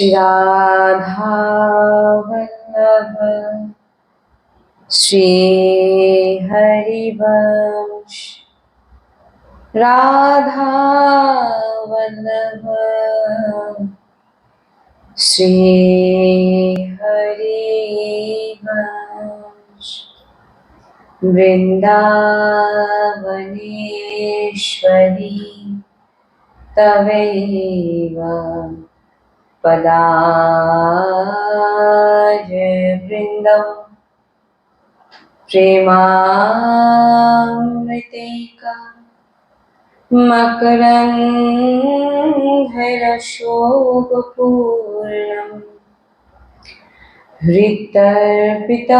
श्रीराधावल्लभ श्रीहरिवंश राधावल्लभ श्रीहरिवंश वृन्दावनेश्वरी। तवैव। पदाज पदाजवृन्दम् प्रेमामृतैका मकरन्धरशोकपूर्णम् हृतर्पित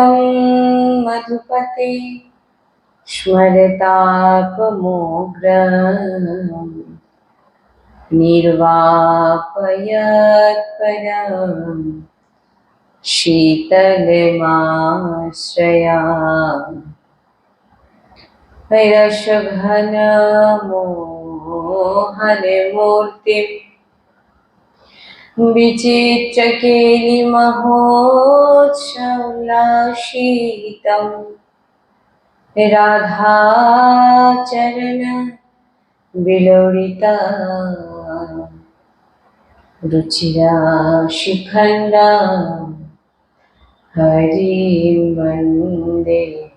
मधुपते स्मरतापमोग्रम् निर्वापयत्परम् शीतलमाश्रया रसघनमोहनमूर्तिम् विचित्रकेलिमहोत्सौलाशीतम् राधाचरण विलोडिता रुचिरा शिखण्डा हरिं वंदे।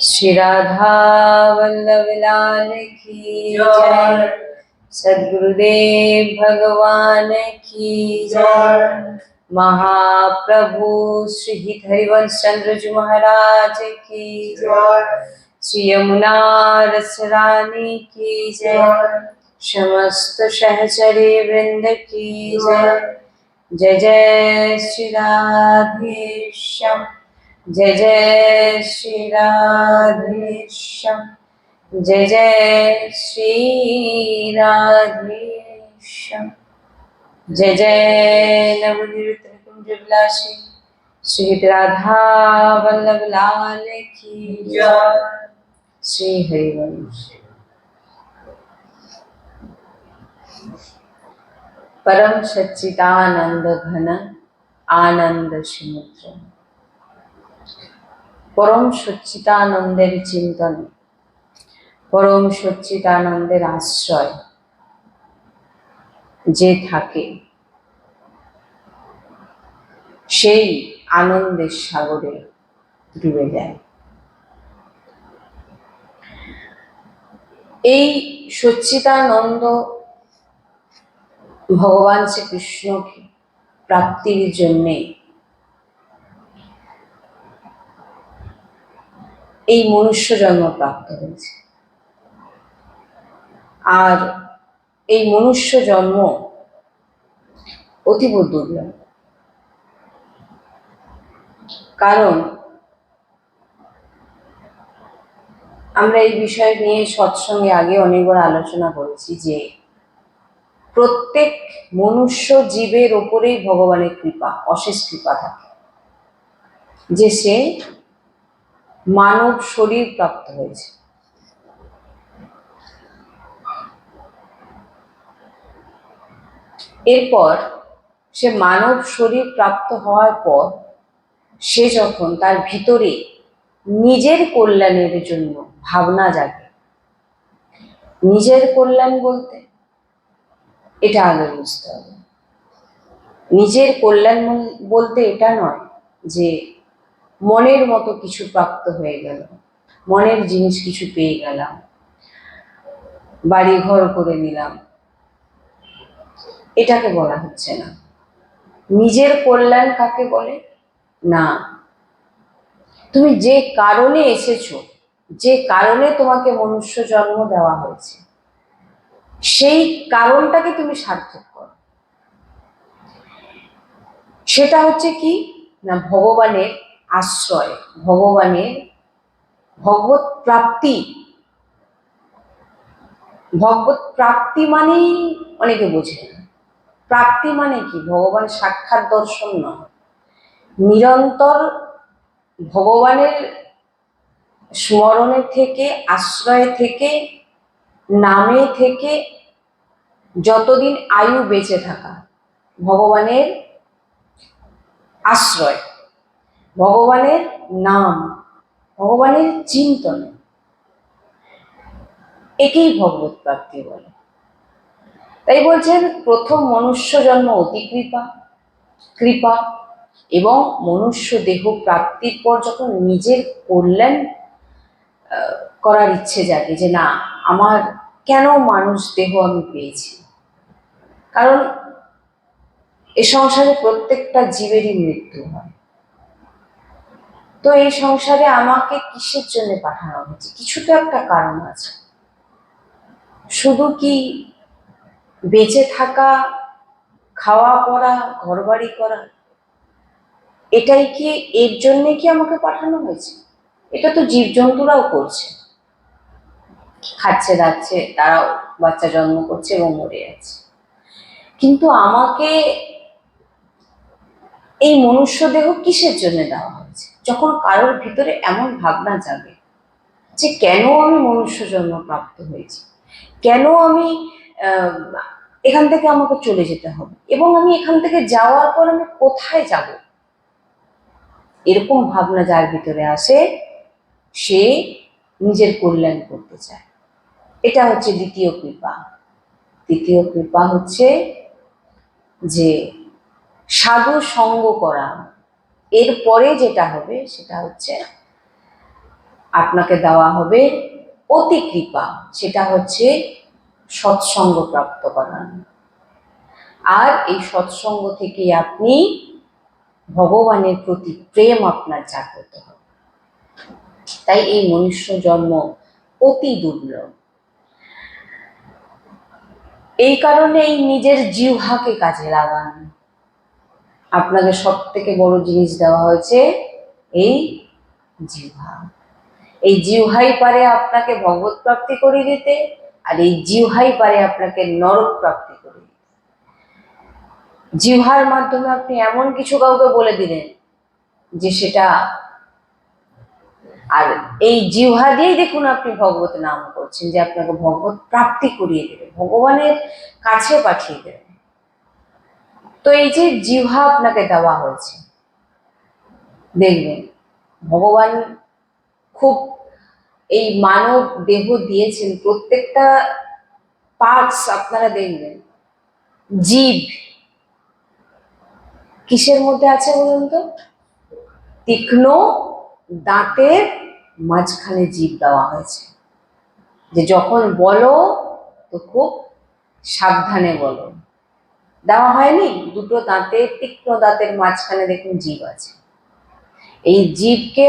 श्री राधा वल्लभ लाल की जय। सद्गुरुदेव भगवान की जय। महाप्रभु श्री हरिवंश चंद्र जी महाराज की जय। श्री यमुना रस रानी की जय। समस्त सहचरी वृंद की जय। जय जय श्री राधेश्याम जय जय श्री राधेश्याम जय जय श्री राधेश्याम जय जय विलासी श्री राधा वल्लभ लाल की जय। श्री हरिवंश परम सच्चिदानंद घन আনন্দ সমুদ্র পরম সচ্চিতানন্দের চিন্তন পরম সচ্চিতানন্দের আশ্রয় যে থাকে সেই আনন্দের সাগরে ডুবে যায় এই সচ্চিতানন্দ ভগবান শ্রীকৃষ্ণকে প্রাপ্তির জন্যে। এই মনুষ্য জন্ম প্রাপ্ত হয়েছে। আর এই মনুষ্য জন্ম অতীব দুর্লভ। কারণ আমরা এই বিষয় নিয়ে সৎসঙ্গে আগে অনেকবার আলোচনা করেছি যে প্রত্যেক মনুষ্য জীবের ওপরেই ভগবানের কৃপা, অশেষ কৃপা থাকে। যে সে মানব শরীর প্রাপ্ত হয়েছে। এরপর সে মানব শরীর প্রাপ্ত হওয়ার পর সে যখন তার ভিতরে নিজের কল্যাণের জন্য ভাবনা জাগে, নিজের কল্যাণ বলতে এটা আগে বুঝতে হবে। নিজের কল্যাণ বলতে এটা নয় যে মনের মতো কিছু প্রাপ্ত হয়ে গেল, মনের জিনিস কিছু পেয়ে গেলাম বাড়ি ঘর করে নিলাম। এটাকে বলা হচ্ছে না। নিজের কল্যাণ কাকে বলে? না। তুমি যে কারণে এসেছ, যে কারণে তোমাকে মনুষ্য জন্ম দেওয়া হয়েছে সেই কারণটাকে তুমি সার্থক করো। সেটা হচ্ছে কি? না, ভগবানের আশ্রয়, ভগবানের ভগবত প্রাপ্তি। ভগবত প্রাপ্তি মানেই অনেকে বোঝে না। প্রাপ্তি মানে কি? ভগবান সাক্ষাৎ দর্শন নয়। নিরন্তর ভগবানের স্মরণে থেকে, আশ্রয় থেকে নামে থেকে যতদিন আয়ু বেঁচে থাকা, ভগবানের আশ্রয়, ভগবানের নাম, ভগবানের চিন্তন, একেই ভগবত প্রাপ্তি বলে। তাই বলছেন, প্রথম মনুষ্য জন্ম অতি কৃপা কৃপা এবং মনুষ্য দেহ প্রাপ্তির পর যখন নিজের কল্যাণ করার ইচ্ছে জাগে যে, না, আমার কেন মানুষ দেহ আমি পেয়েছি? কারণ এ সংসারে প্রত্যেকটা জীবেরই মৃত্যু হয়। তো এই সংসারে আমাকে কিসের জন্য পাঠানো হয়েছে? কিছু তো একটা কারণ আছে। শুধু কি বেঁচে থাকা, খাওয়া পড়া, ঘরবাড়ি করা, এটাই কি এর জন্যে কি আমাকে পাঠানো হয়েছে? এটা তো জীবজন্তুরাও করছে। খাচ্ছে, দাচ্ছে, তারাও বাচ্চা জন্ম করছে এবং মরে যাচ্ছে। কিন্তু আমাকে এই মনুষ্য দেহ কিসের জন্য দেওয়া হয়েছে? যখন কারোর ভিতরে এমন ভাবনা জাগে যে কেন আমি মনুষ্য জন্ম প্রাপ্ত হয়েছি? কেন আমি এখান থেকে আমাকে চলে যেতে হবে? এবং আমি এখান থেকে যাওয়ার পর আমি কোথায় যাব? এরকম ভাবনা যার ভিতরে আসে, সে নিজের কল্যাণ করতে চায়। এটা হচ্ছে দ্বিতীয় কৃপা। তৃতীয় কৃপা হচ্ছে যে সাধু সঙ্গ করা। এরপরে যেটা হবে সেটা হচ্ছে আপনাকে দেওয়া হবে অতি কৃপা, সেটা হচ্ছে সৎসঙ্গ প্রাপ্ত করা। আর এই সৎসঙ্গ থেকে আপনি ভগবানের প্রতি প্রেম আপনার জাগ্রত হবে। তাই এই মনুষ্য জন্ম অতি দুর্লভ। এই কারণে এই নিজের জিহ্বাকে কাজে লাগান। আপনাকে সব থেকে বড় জিনিস দেওয়া হয়েছে এই জিহ্বা। এই জিহ্বাই পারে আপনাকে ভগবত প্রাপ্তি করে দিতে, আর এই জিহ্বাই পারে আপনাকে নরক প্রাপ্তি করে দিতে। জিহ্বার মাধ্যমে আপনি এমন কিছু কাউকে বলে দিলেন যে সেটা আর এই জিহ্বা দিয়েই দেখুন আপনি ভগবত নাম করছেন, যে আপনাকে ভগবত প্রাপ্তি করিয়ে দেবে, ভগবানের কাছে পাঠিয়ে দেবে। তো এই যে জিহ্বা আপনাকে দেওয়া হয়েছে, দেখবেন ভগবান খুব এই মানব দেহ দিয়েছেন, প্রত্যেকটা পার্টস আপনারা দেখবেন, জীব। কিসের মধ্যে আছে বলুন তো? তীক্ষ্ণ দাঁতের মাঝখানে জীব দেওয়া হয়েছে। যে যখন বলো, তো খুব সাবধানে বলো। দেওয়া হয়নি? দুটো দাঁতের তীক্ষ্ণ দাঁতের মাঝখানে দেখুন জীব আছে। এই জীবকে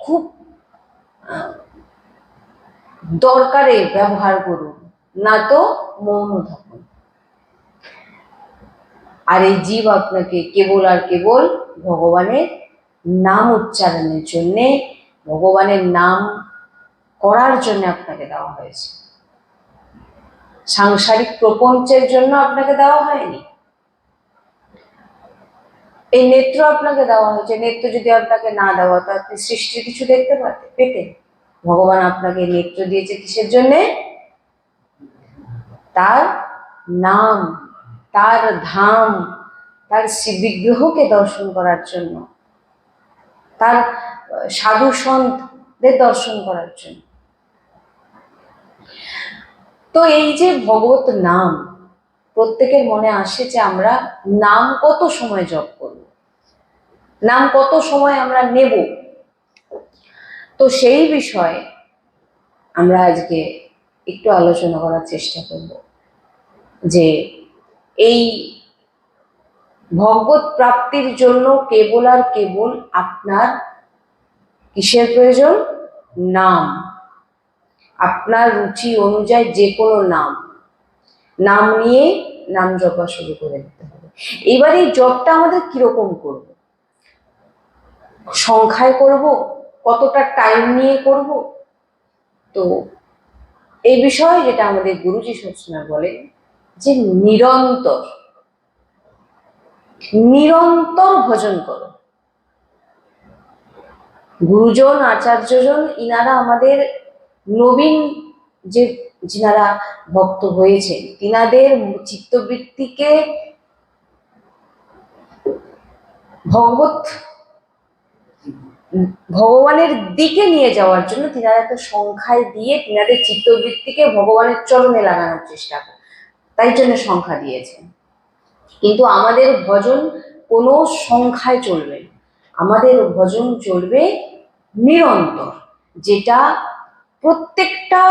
খুব দরকারে ব্যবহার করুন, না তো মৌন থাকুন। আর এই জীব আপনাকে কেবল আর কেবল ভগবানের নাম উচ্চারণের জন্যে ভগবানের নাম করার জন্য আপনাকে দেওয়া হয়েছে। সাংসারিক প্রপঞ্চের জন্য আপনাকে দেওয়া হয়নি। এই নেত্র আপনাকে দেওয়া হয়েছে। নেত্র যদি আপনাকে না দেওয়া হতো আপনি সৃষ্টির কিছু দেখতে পারতেন পেতেন ভগবান আপনাকে নেত্র দিয়েছে কিসের জন্যে? তার নাম, তার ধাম, তার বিগ্রহকে দর্শন করার জন্য। তার সাধু সন্তদের দর্শন করার জন্য। তো এই যে ভগবত নাম, প্রত্যেকের মনে আসে যে আমরা নাম কত সময় জপ করব, নাম কত সময় আমরা নেব। তো সেই বিষয়ে আমরা আজকে একটু আলোচনা করার চেষ্টা করব যে এই ভগবত প্রাপ্তির জন্য কেবল আর কেবল আপনার কিসের প্রয়োজন? নাম। আপনার রুচি অনুযায়ী যে কোনো নাম। নাম নিয়ে নাম জপা শুরু করে দিতে হবে। এবার এই জপটা আমাদের কীরকম করব? সংখ্যায় করব? কতটা টাইম নিয়ে করব? তো এই বিষয়ে যেটা আমাদের গুরুজি সবসময় বলে যে নিরন্তর নিরন্তর ভজন করো। গুরুজন, আচার্যজন, ইনারা আমাদের নবীন যে যিনারা ভক্ত হয়েছেন, তিনাদের চিত্তবৃত্তিকে ভগবত ভগবানের দিকে নিয়ে যাওয়ার জন্য তিনারা একটা সংখ্যায় দিয়ে তিনাদের চিত্তবৃত্তিকে ভগবানের চরণে লাগানোর চেষ্টা করে তাই জন্য সংখ্যা দিয়েছেন। কিন্তু আমাদের ভজন কোনো সংখ্যায় চলবে আমাদের ভজন চলবে নিরন্তর, যেটা প্রত্যেকটা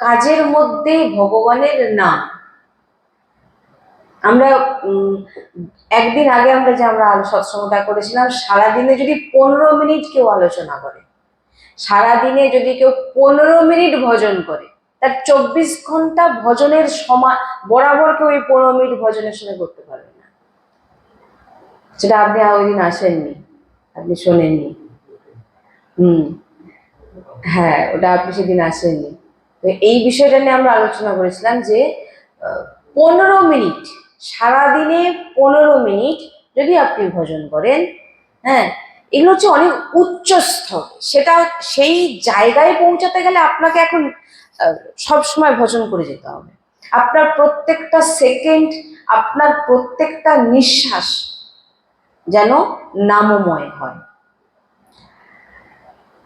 কাজের মধ্যে ভগবানের নাম। আমরা একদিন আগে আমরা যে আমরা আলো করেছিলাম, সারাদিনে যদি পনেরো মিনিট কেউ আলোচনা করে, সারাদিনে যদি কেউ পনেরো মিনিট ভজন করে, তার চব্বিশ ঘণ্টা ভজনের সময় বরাবর কেউ এই পনেরো মিনিট ভজনের সময় করতে সেটা আপনি ওই দিন আসেননি, আপনি শোনেননি। হুম হ্যাঁ ওটা আপনি সেদিন আসেননি। তো এই বিষয়টা নিয়ে আমরা আলোচনা করেছিলাম যে পনেরো মিনিট, সারাদিনে পনেরো মিনিট যদি আপনি ভজন করেন হ্যাঁ এগুলো হচ্ছে অনেক উচ্চ স্তর সেটা সেই জায়গায় পৌঁছাতে গেলে আপনাকে এখন সব সময় ভজন করে যেতে হবে। আপনার প্রত্যেকটা সেকেন্ড, আপনার প্রত্যেকটা নিঃশ্বাস যেন নামময় হয়।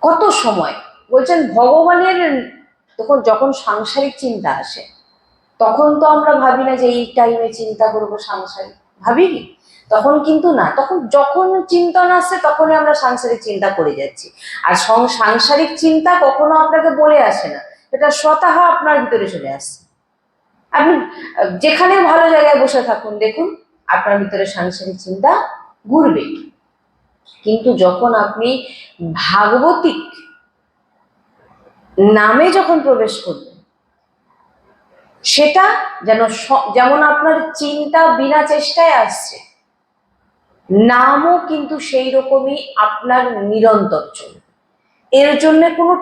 কত সময়? বলছেন ভগবানের তখন যখন সাংসারিক চিন্তা আসে, তখন তো আমরা ভাবি না যে এই টাইমে চিন্তা করব সাংসারিক। ভাবি কি? তখন কিন্তু না, তখন যখন চিন্তন আসছে তখনই আমরা সাংসারিক চিন্তা করে যাচ্ছি। আর সাংসারিক চিন্তা কখনো আপনাকে বলে আসে না এটা স্বতঃ আপনার ভিতরে চলে আসছে। আপনি, যেখানে ভালো জায়গায় বসে থাকুন, দেখুন, আপনার ভিতরে সাংসারিক চিন্তা ঘুরবে। কিন্তু যখন আপনি ভাগবতিক নামে যখন প্রবেশ করবেন, সেটা যেন যেমন আপনার চিন্তা বিনা চেষ্টায় আসছে, নামও কিন্তু সেই রকমই আপনার নিরন্তর চলবে। এর জন্য কোনো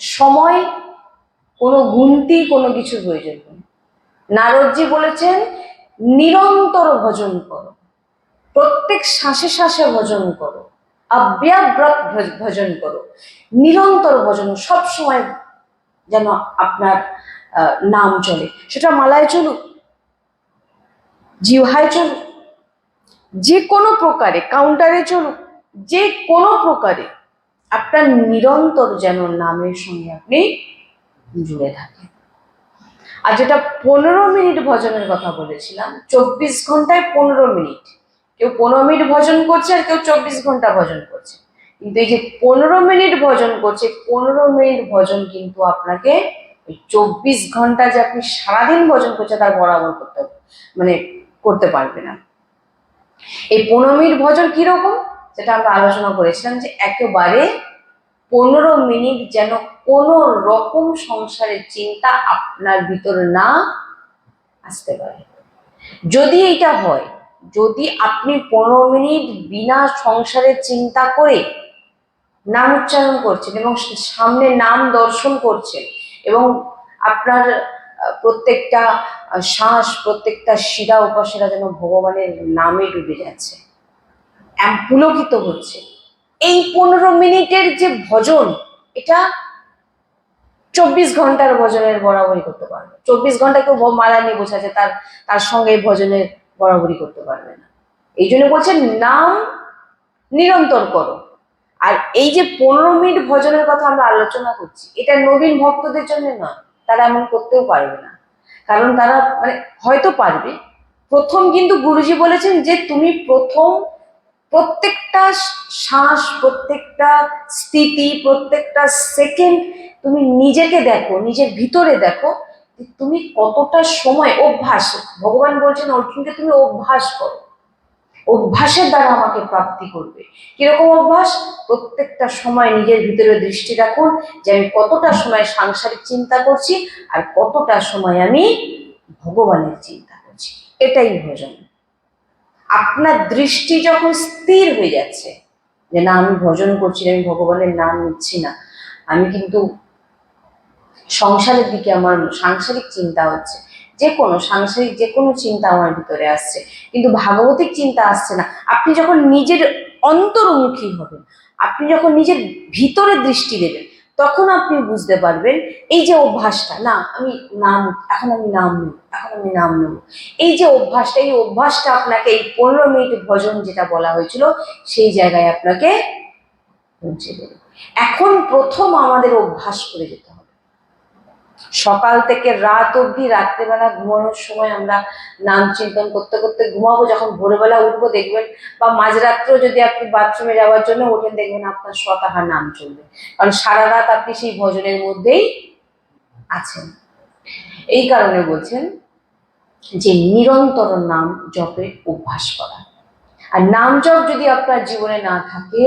সময়, কোনো গুনতি, কোনো কিছু প্রয়োজন নেই। নারদজি বলেছেন, নিরন্তর ভজন করো। প্রত্যেক শ্বাসে শ্বাসে ভজন করো। অব্যাব্রত ভজ- ভজন করো। নিরন্তর ভজন সব সময় যেন আপনার নাম চলে। সেটা মালায় চলুক জিহায় চলুক, যে কোনো প্রকারে কাউন্টারে চলুক, যে কোনো প্রকারে আপনার নিরন্তর যেন নামের সঙ্গে আপনি জুড়ে থাকেন। আর যেটা পনেরো মিনিট ভজনের কথা বলেছিলাম, চব্বিশ ঘন্টায় পনেরো মিনিট। কেউ পনেরো মিনিট ভজন করছে আর কেউ চব্বিশ ঘণ্টা ভজন করছে। কিন্তু এই যে পনেরো মিনিট ভজন করছে, পনেরো মিনিট ভজন কিন্তু আপনাকে চব্বিশ ঘণ্টা যে আপনি সারাদিন ভজন করছে তার বরাবর করতে মানে করতে পারবে না। এই পনেরো মিনিট ভজন কীরকম? যেটা আমরা আলোচনা করেছিলাম যে একেবারে পনেরো মিনিট যেন কোনো রকম সংসারের চিন্তা আপনার ভিতর না আসতে পারে। যদি এইটা হয় যদি আপনি পনেরো মিনিট বিনা সংসারের চিন্তা করে নাম উচ্চারণ করছেন এবং সামনে নাম দর্শন করছেন এবং আপনার প্রত্যেকটা শ্বাস, প্রত্যেকটা শিরা উপাসেরা যেন ভগবানের নামে ডুবে যাচ্ছে পুলকিত হচ্ছে, এই পনেরো মিনিটের যে ভজন, এটা চব্বিশ ঘণ্টার ভজনের বরাবরই করতে পারবে। চব্বিশ ঘণ্টা কেউ মালা নিয়ে বসে আছে, তার তার সঙ্গে ভজনের বরাবরই করতে পারবে না। এই জন্য বলছেন নাম নিরন্তর করো। আর এই যে পনেরো মিনিট ভজনের কথা আমরা আলোচনা করছি, এটা নবীন ভক্তদের জন্য নয়, তারা এমন করতেও পারবে না। কারণ তারা মানে হয়তো পারবে। প্রথম কিন্তু গুরুজি বলেছেন যে, তুমি প্রথম প্রত্যেকটা শ্বাস, প্রত্যেকটা স্থিতি, প্রত্যেকটা সেকেন্ড তুমি নিজেকে দেখো, নিজের ভিতরে দেখো তুমি কতটা সময় অভ্যাস, ভগবান বলছেন, অর্জুনকে তুমি অভ্যাস করো। অভ্যাসের দ্বারা আমাকে প্রাপ্তি করবে। কীরকম অভ্যাস? প্রত্যেকটা সময় নিজের ভিতরে দৃষ্টি রাখুন যে আমি কতটা সময় সাংসারিক চিন্তা করছি আর কতটা সময় আমি ভগবানের চিন্তা করছি। এটাই ভজন। আপনার দৃষ্টি যখন স্থির হয়ে যাচ্ছে যে না, আমি ভজন করছি আমি ভগবানের নাম নিচ্ছি না, আমি কিন্তু সংসারের দিকে আমার সাংসারিক চিন্তা হচ্ছে। যে কোনো সাংসারিক যে কোনো চিন্তা আমার ভিতরে আসছে। কিন্তু ভাগবতিক চিন্তা আসছে না। আপনি যখন নিজের অন্তর্মুখী হবেন, আপনি যখন নিজের ভিতরে দৃষ্টি দেবেন, তখন আপনি বুঝতে পারবেন, এই যে অভ্যাসটা, না, আমি নাম, এখন আমি নাম নেব, এখন আমি নাম নেব। এই যে অভ্যাসটা, এই অভ্যাসটা আপনাকে এই পনেরো মিনিট ভজন যেটা বলা হয়েছিল, সেই জায়গায় আপনাকে পৌঁছে দেবে। এখন প্রথম আমাদের অভ্যাস করে যেতে হবে। সকাল থেকে রাত অবধি, রাত্রেবেলা ঘুমানোর সময় আমরা নাম চিন্তন করতে করতে ঘুমাবো। যখন ভোরবেলা উঠবো, দেখবেন বা মাঝরাত্রেও যদি আপনি বাথরুমে যাওয়ার জন্য ওঠেন, দেখবেন আপনার শতাহা নাম চলবে। কারণ সারা রাত আপনি সেই ভজনের মধ্যেই আছেন। এই কারণে বলছেন যে নিরন্তর নাম জপে অভ্যাস করা। আর নাম জপ যদি আপনার জীবনে না থাকে,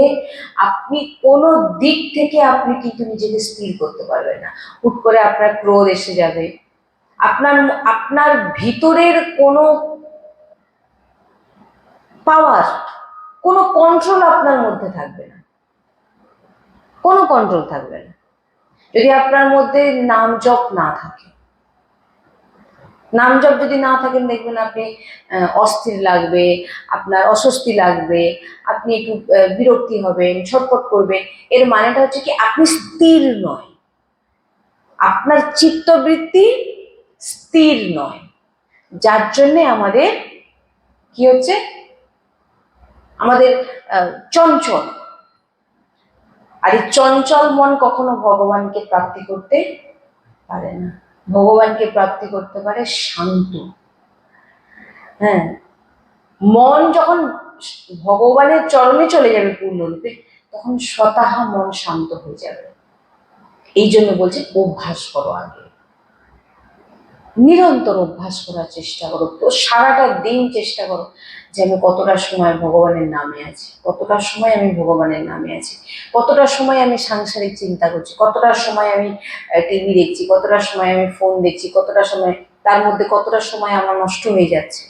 আপনি কোনো দিক থেকে আপনি কিন্তু নিজেকে স্থির করতে পারবেন না। হুট করে আপনার ক্রোধ এসে যাবে। আপনার আপনার ভিতরের কোনো পাওয়ার কোনো কন্ট্রোল আপনার মধ্যে থাকবে না। কোনো কন্ট্রোল থাকবে না। যদি আপনার মধ্যে নাম জপ না থাকে নাম জপ যদি না থাকেন, দেখবেন আপনি অস্থির লাগবে, আপনার অস্বস্তি লাগবে, আপনি একটু বিরক্তি হবেন, ছটফট করবেন। এর মানেটা হচ্ছে কি, আপনি স্থির নয়। আপনার চিত্তবৃত্তি স্থির নয়। যার জন্যে আমাদের কি হচ্ছে? আমাদের চঞ্চল। আর এই চঞ্চল মন কখনো ভগবানকে প্রাপ্তি করতে পারে না। ভগবানকে প্রাপ্তি করতে পারে শান্ত। হ্যাঁ মন যখন ভগবানের চরণে চলে যাবে পূর্ণরূপে তখন শতাহা মন শান্ত হয়ে যাবে। এই জন্য বলছে, অভ্যাস করো আগে। নিরন্তর অভ্যাস করার চেষ্টা করো। তো সারাটা দিন চেষ্টা করো। যে আমি কতটা সময় ভগবানের নামে আছি, কতটা সময় আমি ভগবানের নামে আছি, কতটা সময় আমি সাংসারিক চিন্তা করছি, কতটা সময় আমি টিভি দেখছি, কতটা সময় আমি ফোন দেখছি, কতটা সময়, তার মধ্যে কতটা সময় আমার নষ্ট হয়ে যাচ্ছে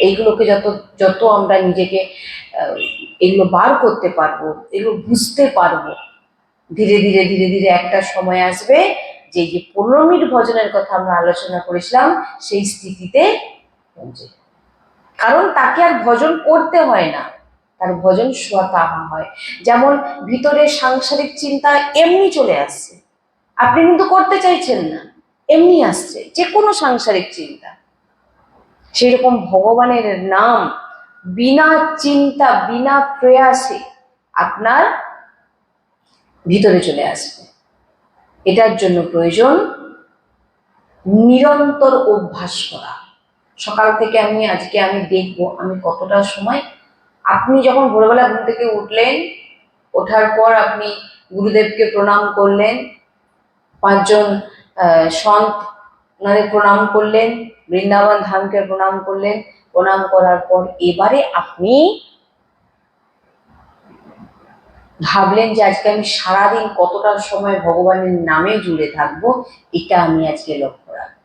এইগুলোকে যত যত আমরা নিজেকে এগুলো বার করতে পারব, এগুলো বুঝতে পারব, ধীরে ধীরে ধীরে ধীরে একটা সময় আসবে যে যে পনেরো মিনিট ভজনের কথা আমরা আলোচনা করেছিলাম, সেই স্থিতিতে পৌঁছে। কারণ তাকে আর ভজন করতে হয় না। তার ভজন স্বতাহা হয়। যেমন ভিতরে সাংসারিক চিন্তা এমনি চলে আসছে। আপনি কিন্তু করতে চাইছেন না। এমনি আসছে। যে কোনো সাংসারিক চিন্তা। সেরকম ভগবানের নাম বিনা চিন্তা, বিনা প্রয়াসে আপনার ভিতরে চলে আসবে। এটার জন্য প্রয়োজন নিরন্তর অভ্যাস করা। সকাল থেকে আমি, আজকে আমি দেখব আমি কতটা সময়। আপনি যখন ভোরবেলা ঘুম থেকে উঠলেন, ওঠার পর আপনি গুরুদেবকে প্রণাম করলেন, পাঁচজন সন্ত ওনাদের প্রণাম করলেন, বৃন্দাবন ধামকে প্রণাম করলেন, প্রণাম করার পর এবারে আপনি ভাবলেন যে আজকে আমি সারাদিন কতটা সময় ভগবানের নামে জুড়ে থাকব, এটা আমি আজকে লক্ষ্য রাখব,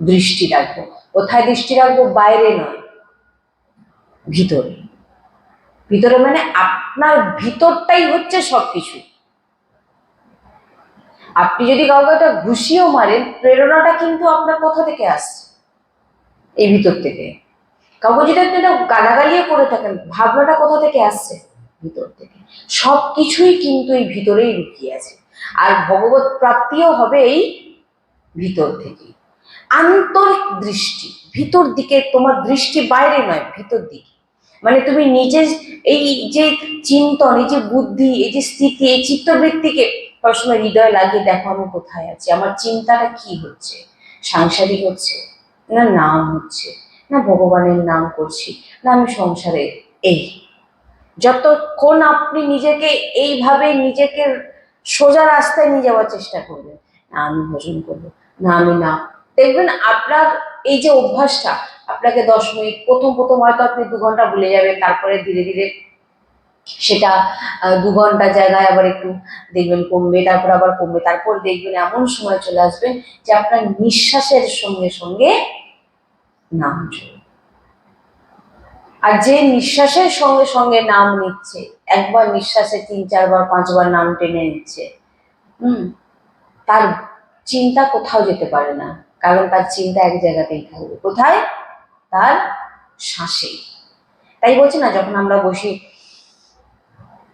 দৃষ্টি রাখব। কোথায় দৃষ্টি রাখব? বাইরে নয়। ভিতরে। ভিতরে মানে আপনার ভিতরটাই হচ্ছে সবকিছু। আপনি যদি কাউকে একটা ঘুষিও মারেন, প্রেরণাটা কিন্তু আপনার কোথা থেকে আসছে? এই ভিতর থেকে। কাউকে যদি আপনি একটা গালাগালিও করে থাকেন, ভাবনাটা কোথা থেকে আসছে? ভিতর থেকে। সব কিছুই কিন্তু এই ভিতরেই লুকিয়ে আছে। আর ভগবত প্রাপ্তিও হবে এই ভিতর থেকে আন্তরিক দৃষ্টি, ভিতর দিকে তোমার দৃষ্টি, বাইরে নয়, ভিতর দিকে। মানে তুমি নিজে এই যে চিন্তন, এই যে বুদ্ধি, এই যে স্থিতি, এই চিত্তবৃত্তিকে সবসময় হৃদয় লাগিয়ে দেখো আমি কোথায় আছি, আমার চিন্তাটা কি হচ্ছে? সাংসারিক হচ্ছে না নাম হচ্ছে? না ভগবানের নাম করছি? না আমি সংসারে এই? যতক্ষণ আপনি নিজেকে এইভাবে নিজেকে সোজা রাস্তায় নিয়ে যাওয়ার চেষ্টা করবেন, না আমি ভোজন করব, না আমি না দেখবেন আপনার এই যে অভ্যাসটা, আপনাকে দশ মিনিট, প্রথম প্রথম হয়তো আপনি দু ঘণ্টা ভুলে যাবেন, তারপরে ধীরে ধীরে সেটা দু ঘণ্টা জায়গায় আবার একটু দেখবেন কমবে, তারপর আবার কমবে, তারপর দেখবেন এমন সময় চলে আসবেন যে আপনার নিঃশ্বাসের সঙ্গে সঙ্গে নাম আর যে নিঃশ্বাসের সঙ্গে সঙ্গে নাম নিচ্ছে, একবার নিঃশ্বাসে তিন, চারবার, পাঁচবার নাম টেনে নিচ্ছে, হুম, তার চিন্তা কোথাও যেতে পারে না। কারণ তার চিন্তা এক জায়গাতেই থাকবে। কোথায়? তার শ্বাসে। তাই বলছে না, যখন আমরা বসে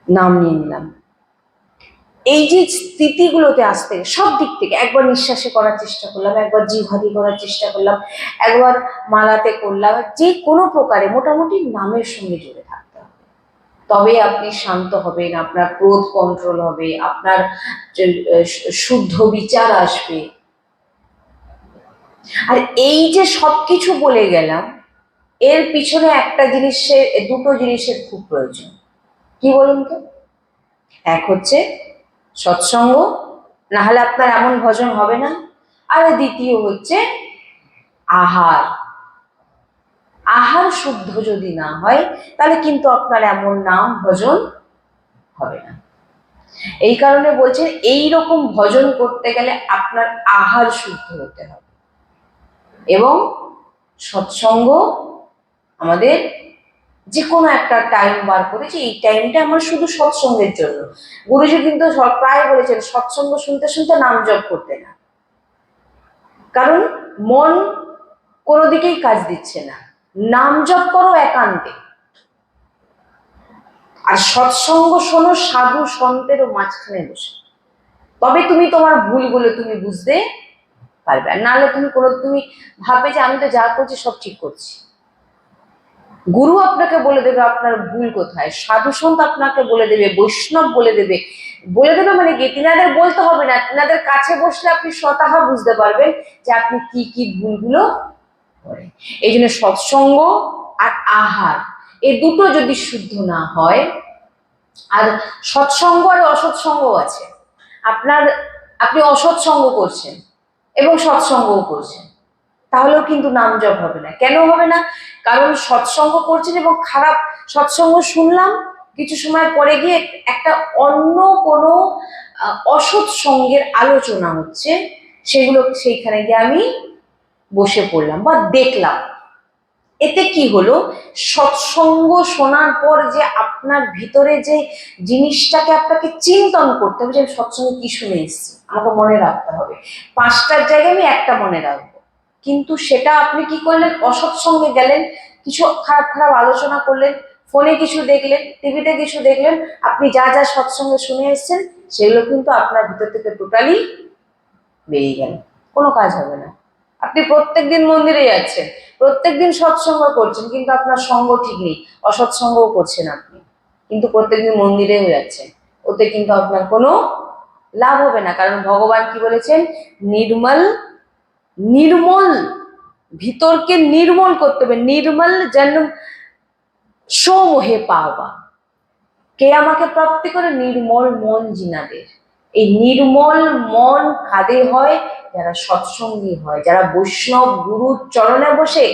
নাম নিয়ে নিলাম। এই যে স্থিতিগুলোতে আসতে, সব দিক থেকে একবার নিঃশ্বাসে করার চেষ্টা করলাম, একবার জিভাদি করার চেষ্টা করলাম, একবার মালাতে করলাম, যে কোনো প্রকারে মোটামুটি নামের সঙ্গে জুড়ে থাকতে হবে। তবে আপনি শান্ত হবেন, আপনার ক্রোধ কন্ট্রোল হবে, আপনার শুদ্ধ বিচার আসবে আর এই যে সবকিছু বলে গেলাম, এর পিছনে একটা জিনিসের, দুটো জিনিসের খুব প্রয়োজন। কি বলুন তো? এক হচ্ছে সৎসঙ্গ না হলে আপনার এমন ভজন হবে না। আর দ্বিতীয় হচ্ছে আহার। আহার শুদ্ধ যদি না হয়, তাহলে কিন্তু আপনার এমন নাম, ভজন হবে না। এই কারণে বলছেন এই রকম ভজন করতে গেলে আপনার আহার শুদ্ধ হতে হবে। এবং সৎসঙ্গ আমাদের যে কোনো একটা টাইম বার করে যে এই টাইমটা আমার শুধু সৎসঙ্গের জন্য। গুরুজি কিন্তু প্রায় বলেছেন, সৎসঙ্গ শুনতে শুনতে নাম জপ করতে না। কারণ মন কোনো দিকেই কাজ দিচ্ছে না। নাম জপ করো একান্তে। আর সৎসঙ্গ শোনো সাধু সন্তেরও মাঝখানে বসে। তবে তুমি তোমার ভুলগুলো তুমি বুঝতে পারবে। আর নাহলে তুমি কোনো, তুমি ভাববে যে আমি তো যা করছি সব ঠিক করছি। গুরু আপনাকে বলে দেবে আপনার ভুল কোথায়। সাধু সন্ত আপনাকে বলে দেবে, বৈষ্ণব বলে দেবে। বলে দেবে মানে কি? তিনাদের বলতে হবে না। তিনাদের কাছে বসলে আপনি স্বতঃ বুঝতে পারবেন যে আপনি কি কি ভুলগুলো করেন। এই জন্য সৎসঙ্গ আর আহার, এই দুটো যদি শুদ্ধ না হয়, আর সৎসঙ্গ আর অসৎসঙ্গ আছে। আপনার, আপনি অসৎসঙ্গ করছেন। এবং সৎসঙ্গও করছেন তাহলেও কিন্তু নাম জপ হবে না। কেন হবে না? কারণ সৎসঙ্গ করছেন এবং খারাপ সৎসঙ্গ শুনলাম, কিছু সময় পরে গিয়ে একটা অন্য কোনো অসৎ সঙ্গের আলোচনা হচ্ছে, সেগুলো সেইখানে গিয়ে আমি বসে পড়লাম বা দেখলাম। এতে কি হলো? সৎসঙ্গ শোনার পর যে আপনার ভিতরে যে জিনিসটাকে আপনাকে চিন্তন করতে হবে যে আমি সৎসঙ্গে কি শুনে এসেছি। আমাকে মনে রাখতে হবে। পাঁচটার জায়গায় আমি একটা মনে রাখব। কিন্তু সেটা আপনি কি করলেন? অসৎসঙ্গে গেলেন, কিছু খারাপ খারাপ আলোচনা করলেন, ফোনে কিছু দেখলেন টিভিতে কিছু দেখলেন, আপনি যা যা সৎসঙ্গে শুনে এসেছেন, সেগুলো কিন্তু আপনার ভিতর থেকে টোটালি বেরিয়ে গেল। কোনো কাজ হবে না। আপনি প্রত্যেক দিন মন্দিরে যাচ্ছেন প্রত্যেকদিন সৎসঙ্গ করছেন, কিন্তু আপনার সঙ্গ ঠিক নেই অসৎসঙ্গও করছেন আপনি। কিন্তু প্রত্যেকদিন মন্দিরেও যাচ্ছেন ওতে কিন্তু আপনার কোনো লাভ হবে না। কারণ ভগবান কি বলেছেন? নির্মল নির্মল, ভিতরকে নির্মল করতে হবে। নির্মল যেন সোমহে পাওয়া। কে আমাকে প্রাপ্তি করে? নির্মল মন জিনাদের। এই নির্মল মন কাদের হয়? যারা সৎসঙ্গী হয়, যারা বৈষ্ণব গুরুর চরণে বসে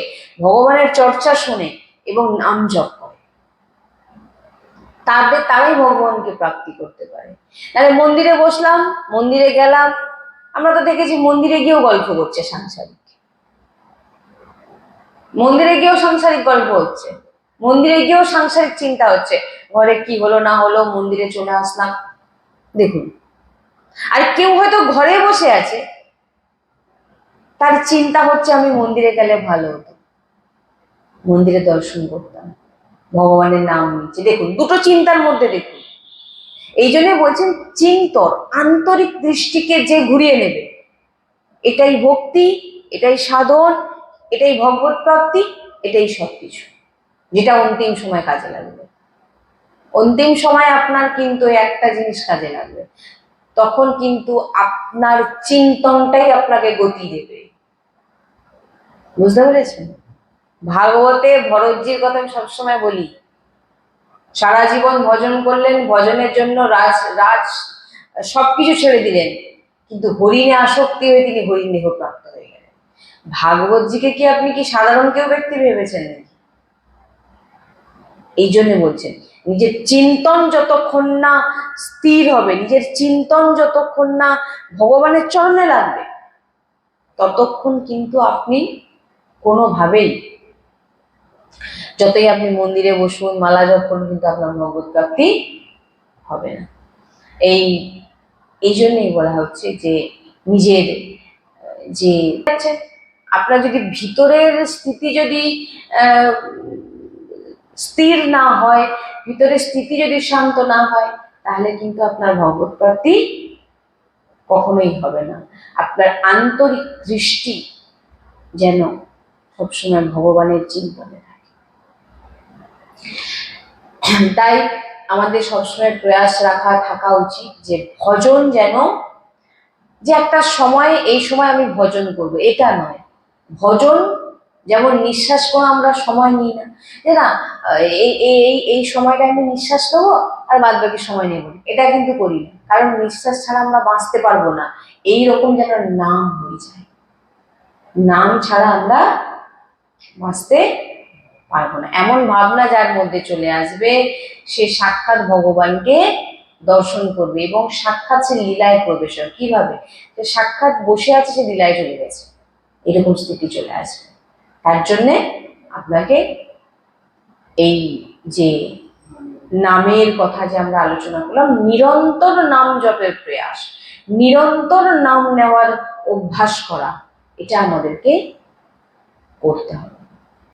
ভগবানের চর্চা শোনে এবং নাম জপ তাদের তারাই ভগবানকে প্রাপ্তি করতে পারে। তাহলে মন্দিরে বসলাম, মন্দিরে গেলাম। আমরা তো দেখেছি মন্দিরে গিয়েও গল্প করছে সাংসারিক। মন্দিরে গিয়েও সাংসারিক গল্প হচ্ছে। মন্দিরে গিয়েও সাংসারিক চিন্তা হচ্ছে। ঘরে কি হলো, না হলো, মন্দিরে চলে আসলাম। দেখুন। আর কেউ হয়তো ঘরে বসে আছে। তার চিন্তা হচ্ছে আমি মন্দিরে গেলে ভালো হতো। মন্দিরে দর্শন করতাম। ভগবানের নাম নিচ্ছে। দেখুন, দুটো চিন্তার মধ্যে দেখুন। এই জন্য বলছেন চিন্তর আন্তরিক দৃষ্টিকে যে ঘুরিয়ে নেবে, এটাই ভক্তি, এটাই সাধন, এটাই ভগবত প্রাপ্তি, এটাই সবকিছু, যেটা অন্তিম সময় কাজে লাগবে। অন্তিম সময় আপনার কিন্তু একটা জিনিস কাজে লাগবে। তখন কিন্তু আপনার চিন্তনটাই আপনাকে গতি দেবে। বুঝতে পেরেছেন? ভাগবতে ভরতজির কথা আমি সবসময় বলি। সারা জীবন ভজন করলেন, ভজনের জন্য রাজ রাজ, সবকিছু ছেড়ে দিলেন। কিন্তু হরিণে আসক্তি হয়ে তিনি হরিণ দেহ প্রাপ্ত হয়ে গেলেন। ভাগবতজিকে কি আপনি কি সাধারণ কেউ ব্যক্তি ভেবেছেন এই জন্য বলছেন, নিজের চিন্তন যতক্ষণ না স্থির হবে, নিজের চিন্তন যতক্ষণ না ভগবানের চরণে লাগবে, ততক্ষণ কিন্তু আপনি কোনোভাবেই যতই আপনি মন্দিরে বসুন মালা জপ করুন কিন্তু আপনার ভগবত প্রাপ্তি হবে না। এই এই জন্যই বলা হচ্ছে যে নিজের যে আচ্ছা, আপনার যদি ভিতরের স্থিতি যদি স্থির না হয় ভিতরের স্থিতি যদি শান্ত না হয় তাহলে কিন্তু আপনার ভগবত প্রাপ্তি কখনোই হবে না। আপনার আন্তরিক দৃষ্টি যেন সবসময় ভগবানের চিন্তনে থাকে। তাই আমাদের সবসময় প্রয়াস রাখা, থাকা উচিত যে ভজন যেন, যে একটা সময়, এই সময় আমি ভজন করব, এটা নয়। ভজন যেমন নিঃশ্বাস করে আমরা সময় নিই না। যে না, এই এই, এই- সময়টা আমি নিঃশ্বাস নেব আর বাদ বাকি সময় নেব। এটা কিন্তু করি না। কারণ নিঃশ্বাস ছাড়া আমরা বাঁচতে পারব না। এই রকম যেন নাম হয়ে যায়। নাম ছাড়া আমরা বাঁচতে পারব না। এমন ভাবনা যার মধ্যে চলে আসবে, সে সাক্ষাৎ ভগবানকে দর্শন করবে এবং সাক্ষাৎ সে লীলায় প্রবেশ হবে। কীভাবে? সাক্ষাৎ বসে আছে, সে লীলায় চলে গেছে। এরকম স্থিতি চলে আসবে। তার জন্যে আপনাকে এই যে নামের কথা যে আমরা আলোচনা করলাম, নিরন্তর নাম জপের প্রয়াস, নিরন্তর নাম নেওয়ার অভ্যাস করা, এটা আমাদেরকে করতে হবে।